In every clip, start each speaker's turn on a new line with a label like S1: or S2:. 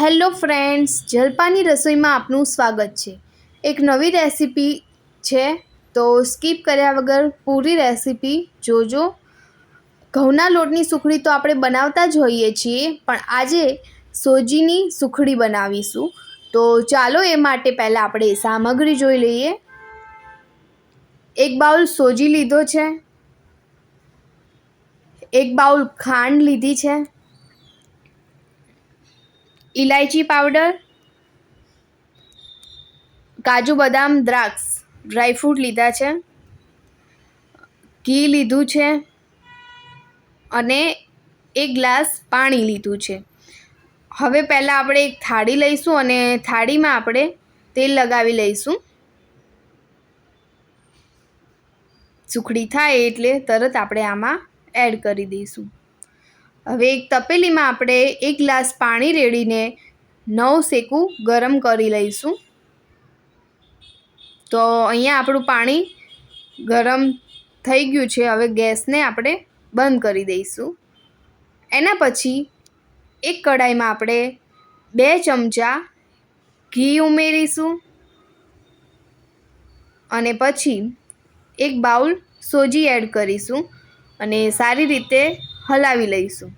S1: Hello friends, જલપાની રસોઈમાં આપનું સ્વાગત છે. એક નવી રેસીપી છે, તો સ્કીપ કર્યા વગર પૂરી રેસીપી જોજો. ઘઉંના લોટની સુખડી તો આપણે બનાવતા જ હોઈએ છીએ, પણ આજે સોજીની સુખડી બનાવીશું. તો ચાલો એ માટે પહેલાં આપણે સામગ્રી જોઈ લઈએ. એક બાઉલ સોજી લીધો છે. એક બાઉલ ખાંડ લીધી છે. ઇલાયચી પાવડર, કાજુ બદામ દ્રાક્ષ ડ્રાયફ્રૂટ લીધા છે, ઘી લીધું છે, અને એક ગ્લાસ પાણી લીધું છે. હવે પહેલાં આપણે એક થાળી લઈશું અને થાળીમાં આપણે તેલ લગાવી લઈશું. સુખડી થાય એટલે તરત આપણે આમાં એડ કરી દઈશું. હવે એક તપેલીમાં આપણે એક ગ્લાસ પાણી રેડીને નવ શેકું ગરમ કરી લઈશું. તો અહીંયા આપણું પાણી ગરમ થઈ ગયું છે. હવે ગેસને આપણે બંધ કરી દઈશું. એના પછી એક કડાઈમાં આપણે બે ચમચા ઘી ઉમેરીશું અને પછી એક બાઉલ સોજી એડ કરીશું. અને સારી રીતે હલાવી લઈશું.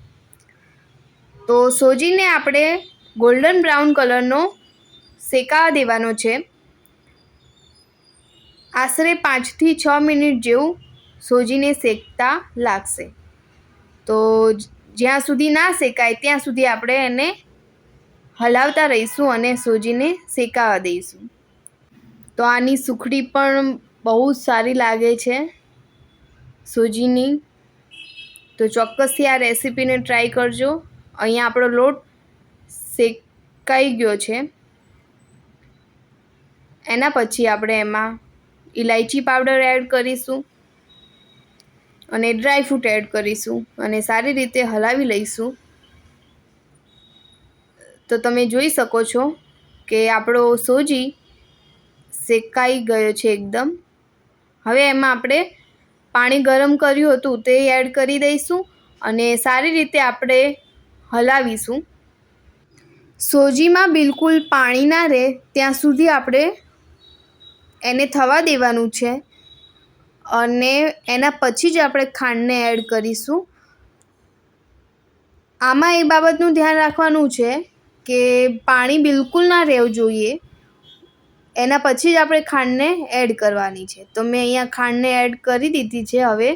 S1: તો સોજીને આપણે ગોલ્ડન બ્રાઉન કલરનો શેકા દેવાનો છે. આશરે પાંચથી છ મિનિટ જેવું સોજીને શેકતા લાગશે. તો જ્યાં સુધી ના શેકાય ત્યાં સુધી આપણે એને હલાવતા રહીશું અને સોજીને શેકાવા દઈશું. તો આની સુખડી પણ બહુ જ સારી લાગે છે સોજીની. તો ચોક્કસથી આ રેસીપીને ટ્રાય કરજો. અહીંયા આપણો લોટ શેકાઈ ગયો છે. એના પછી આપણે એમાં ઇલાયચી પાવડર એડ કરીશું અને ડ્રાયફ્રૂટ એડ કરીશું અને સારી રીતે હલાવી લઈશું. તો તમે જોઈ શકો છો કે આપણો સોજી શેકાઈ ગયો છે એકદમ. હવે એમાં આપણે પાણી ગરમ કર્યું હતું તે એડ કરી દઈશું અને સારી રીતે આપણે હલાવીશું. સોજીમાં બિલકુલ પાણી ના રહે ત્યાં સુધી આપણે એને થવા દેવાનું છે અને એના પછી જ આપણે ખાંડને એડ કરીશું. આમાં એ બાબતનું ધ્યાન રાખવાનું છે કે પાણી બિલકુલ ના રહેવું જોઈએ. એના પછી જ આપણે ખાંડને એડ કરવાની છે. તો મેં અહીંયા ખાંડને એડ કરી દીધી છે. હવે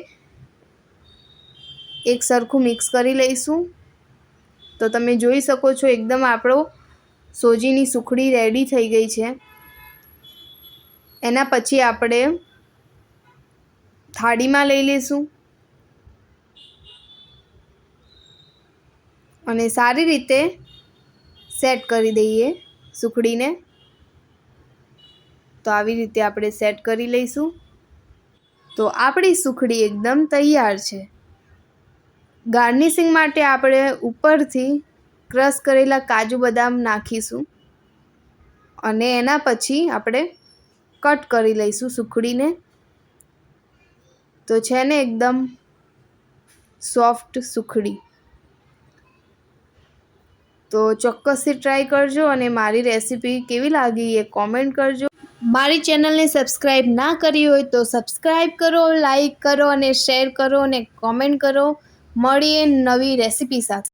S1: એક સરખું મિક્સ કરી લઈશું. તો તમે જોઈ શકો છો એકદમ આપણો સોજીની સુખડી રેડી થઈ ગઈ છે. એના પછી આપણે થાળીમાં લઈ લઈશું. અને સારી રીતે સેટ કરી દઈએ સુખડીને. તો આવી રીતે આપણે સેટ કરી લઈશું. તો આપણી સુખડી એકદમ તૈયાર છે. ગાર્નિશિંગ માટે આપણે ઉપરથી ક્રશ કરેલા કાજુ બદામ નાખીશું. અને એના પછી આપણે કટ કરી લઈશું સુખડીને. તો છે ને એકદમ સોફ્ટ સુખડી. તો ચોક્કસથી ટ્રાય કરજો અને મારી રેસીપી કેવી લાગી એ કોમેન્ટ કરજો. મારી ચેનલને સબસ્ક્રાઈબ ના કરી હોય તો સબસ્ક્રાઈબ કરો લાઈક કરો અને શેર કરો અને કોમેન્ટ કરો. મળીએ નવી રેસીપી સાથે.